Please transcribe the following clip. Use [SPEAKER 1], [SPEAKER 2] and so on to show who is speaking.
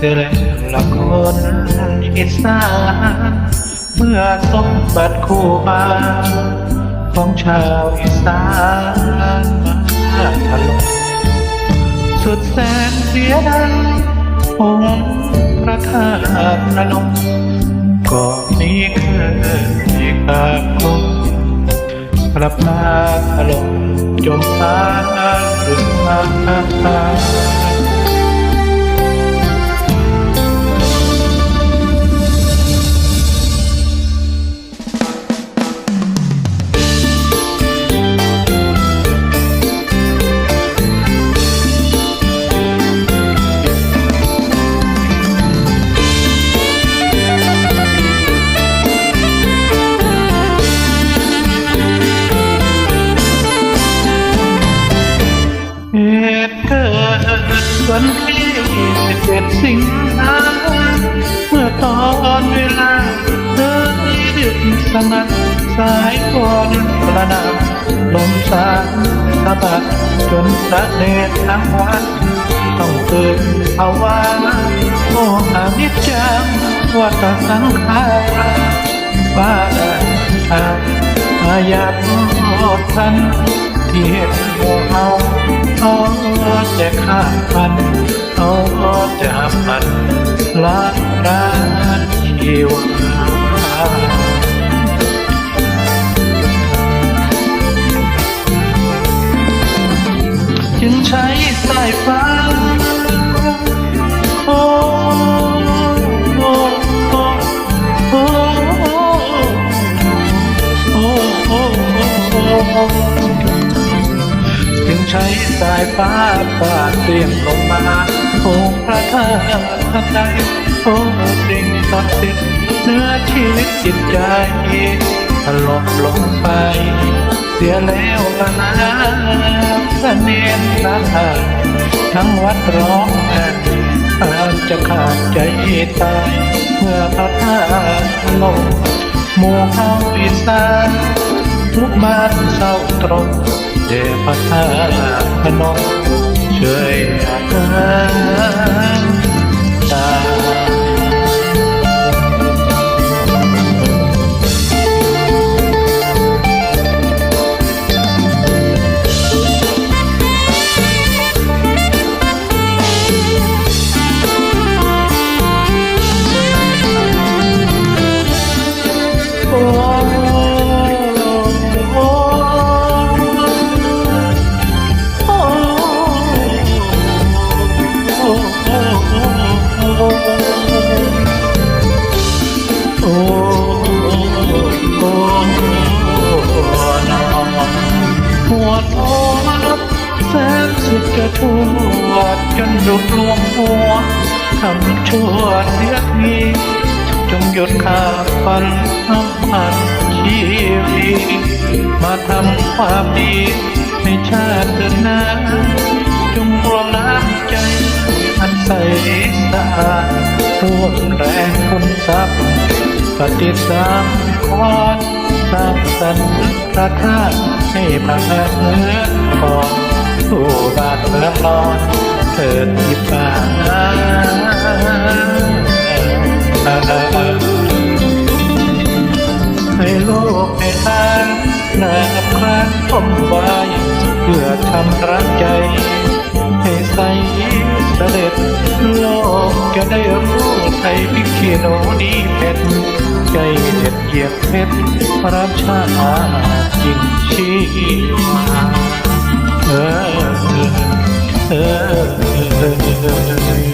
[SPEAKER 1] เสียแล้วละคนอีสานเมื่อสมบัติคู่มานของชาวอีสานมาถล่มสุดแสนเสียดายองค์พระธาตุนรงค์ก็มีเคยกราบลงกลับมาถล่มจมหายหรือมา วันที่สิบเอ็ดสิงหาเมื่อตอนเวลาเธอดึกสงัดสายฝนประนามลมสาสะบัดจนสะเนตทั้งวันต้องตื่นภาวะโอ้อานิจจังวัฏสังขารบ้าทางอาญาโทษทันที่เห็นหมู่เฮา เอาแต่าพัน เอาแต่หันละร้านชีวาจึงใช้สายฟ้าโอ้โอ้โอ้โอ้โอ้โอโอ สายฟ้าฟาดเปลี่ยนลงมาโอ้พระธาตุใดโอ้สิ่งศักดิ์สิทธิ์เนื้อชีวิตจิตใจถล่มลงไป เสียแล้วละนะพระเนตรพระธาทั้งวัดร้องแห่อาจจะขาดใจตายเมื่อพระธาตุลงหมู่เฮาอีสาน ทุกบ้านเศร้าตรงเดพระธาตุพนมช่วยอาการตาโอ้ สุดจะทวดจนดุดลวงหัวทำชั่วเสียทีจงหยุดขาดฟันน้ำมันชีวิตมาทำความดีในชาตินหน้าจงรวมน้ำใจ อันใสสะอาดร่วมแรงคุณทรัพย์ปฏิสังขรณ์สร้างสรรค์พระธาตุให้มาเหมือนก่อน ผู้บาทเมืองนอนเถิดที่ป่าให้โลกให้ทานนาครานผมไว้เพื่อทำรักใจ ให้ใสเสด็จโลกจะได้รู้ไทยพิกขี้หนูนี้เป็นใจเด็ดเหยียบเพชรพระชาจริงชีวาเออ Yeah.